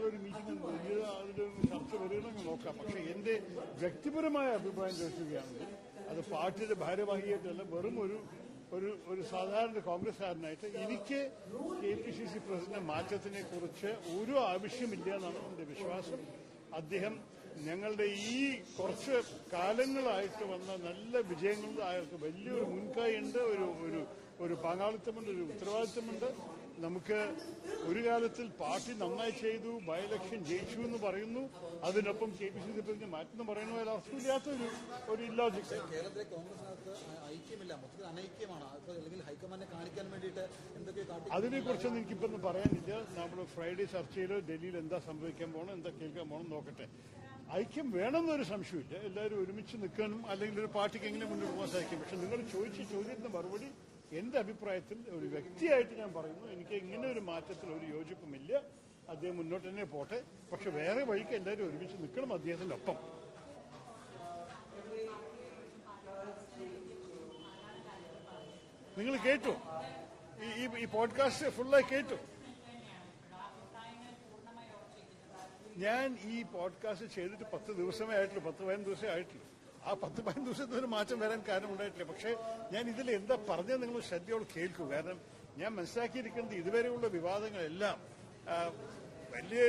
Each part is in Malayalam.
ഒരു മീറ്റിംഗ് വലിയ അതിലൊരു ചർച്ച വരികയാണെങ്കിൽ നോക്കാം. പക്ഷെ എന്റെ വ്യക്തിപരമായ അഭിപ്രായം ചോദിക്കുകയാണെങ്കിൽ അത് പാർട്ടിയുടെ ഭാരവാഹിയായിട്ടല്ല വെറും ഒരു ഒരു ഒരു സാധാരണ കോൺഗ്രസ്സുകാരനായിട്ട് എനിക്ക് K P C C president മാറ്റത്തിനെ കുറിച്ച് ഒരു ആവശ്യമില്ല എന്നാണ് എന്റെ വിശ്വാസം. അദ്ദേഹം ഞങ്ങളുടെ ഈ കുറച്ച് കാലങ്ങളായിട്ട് വന്ന നല്ല വിജയങ്ങളിൽ അയാൾക്ക് വലിയൊരു മുൻകൈയുണ്ട് ഒരു ഒരു ഒരു പങ്കാളിത്തമുണ്ട് ഒരു ഉത്തരവാദിത്തമുണ്ട്. നമുക്ക് ഒരു കാലത്തിൽ പാർട്ടി നന്നായി ചെയ്തു ബൈ ഇലക്ഷൻ ജയിച്ചു എന്ന് പറയുന്നു. അതിനൊപ്പം K P C C president മാറ്റെന്ന് പറയുന്നു. അതിൽ അർത്ഥമില്ലാത്ത ഒരു ഒരു ഇല്ലാജിക് കേരളത്തിലെ കോൺഗ്രസിനകത്ത് ഐക്യമില്ല മൊത്തത്തിൽ അനൈക്യമാണ്. അല്ലെങ്കിൽ ഹൈക്കമാൻഡിനെ കാണിക്കാൻ വേണ്ടിയിട്ട് എന്തൊക്കെ അതിനെക്കുറിച്ചൊന്നും എനിക്കിപ്പൊന്നും പറയാനില്ല. നമ്മൾ ഫ്രൈഡേ ചർച്ചയിൽ ഡൽഹിയിൽ എന്താ സംഭവിക്കാൻ പോകണം എന്താ കേൾക്കാൻ പോകണം നോക്കട്ടെ. ഐക്യം വേണമെന്നൊരു സംശയമില്ല എല്ലാവരും ഒരുമിച്ച് നിൽക്കാനും അല്ലെങ്കിൽ ഒരു പാർട്ടിക്ക് എങ്ങനെ മുന്നോട്ട് പോകാൻ സാധിക്കും. പക്ഷെ നിങ്ങൾ ചോദിച്ച ചോദ്യത്തിന് മറുപടി എന്റെ അഭിപ്രായത്തിൽ ഒരു വ്യക്തിയായിട്ട് ഞാൻ പറയുന്നു. എനിക്ക് ഇങ്ങനെ ഒരു മാറ്റത്തിൽ ഒരു യോജിപ്പുമില്ല. അദ്ദേഹം മുന്നോട്ട് തന്നെ പോട്ടെ. പക്ഷെ വേറെ വഴിക്ക് എല്ലാവരും ഒരുമിച്ച് നിൽക്കണം അദ്ദേഹത്തിന്റെ ഒപ്പം. നിങ്ങൾ കേട്ടു? ഈ ഈ- പോഡ്കാസ്റ്റ് ഫുള്ളായി കേട്ടു? ഞാൻ ഈ പോഡ്കാസ്റ്റ് ചെയ്തിട്ട് പത്ത് ദിവസമേ ആയിട്ടുള്ളൂ. പത്ത് പതിനഞ്ച് ദിവസമേ ആയിട്ടുള്ളൂ. ആ പത്ത് പതിനഞ്ച് ദിവസത്തിന് മാറ്റം വരാൻ കാരണം ഉണ്ടായിട്ടില്ല. പക്ഷേ ഞാൻ ഇതിൽ എന്താ പറഞ്ഞത് നിങ്ങൾ ശ്രദ്ധയോട് കേൾക്കൂ. കാരണം ഞാൻ മനസ്സിലാക്കിയിരിക്കുന്നത് ഇതുവരെയുള്ള വിവാദങ്ങളെല്ലാം വലിയ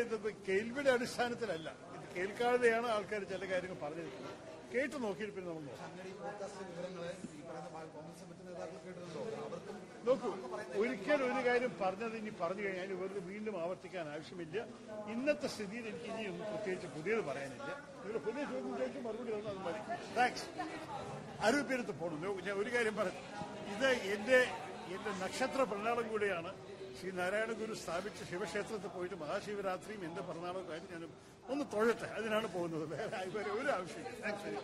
കേൾവിയുടെ അടിസ്ഥാനത്തിലല്ല. ഇത് കേൾക്കാതെയാണ് ആൾക്കാർ ചില കാര്യങ്ങൾ പറഞ്ഞിരിക്കുന്നത്. കേട്ടു നോക്കിയിട്ട് പിന്നെ നമ്മൾ നോക്കാം അങ്ങനെ ഈ പോഡ്കാസ്റ്റ് വിവരങ്ങൾ ഈ പറയുന്ന കോൺഗ്രസ് മറ്റു നേതാക്കൾ കേട്ടിട്ടുണ്ടോ അവർക്കും നോക്കൂ ഒരിക്കൽ ഒരു കാര്യം പറഞ്ഞത് ഇനി പറഞ്ഞു കഴിഞ്ഞാൽ വെറുതെ വീണ്ടും ആവർത്തിക്കാൻ ആവശ്യമില്ല. ഇന്നത്തെ സ്ഥിതിയിൽ എനിക്ക് ഇനി ഒന്നും പ്രത്യേകിച്ച് പുതിയത് പറയാനില്ല. ഇവർ പുതിയ ചോദ്യം ചോദിച്ചു മറുപടി തന്നാൽ അത് മതി. താങ്ക്സ് അരൂപേരത്ത് പോകണം ഞാൻ ഒരു കാര്യം പറഞ്ഞു ഇത് എന്റെ എന്റെ നക്ഷത്ര പ്രണാളം കൂടിയാണ്. ശ്രീ നാരായണ ഗുരു സ്ഥാപിച്ച ശിവക്ഷേത്രത്തിൽ പോയിട്ട് മഹാശിവരാത്രിയും എന്റെ പിറന്നാളൊക്കെ കാര്യം ഞാൻ ഒന്ന് തൊഴട്ടെ. അതിനാണ് പോകുന്നത്. വേറെ ഒരു ആവശ്യമില്ല. താങ്ക്സ്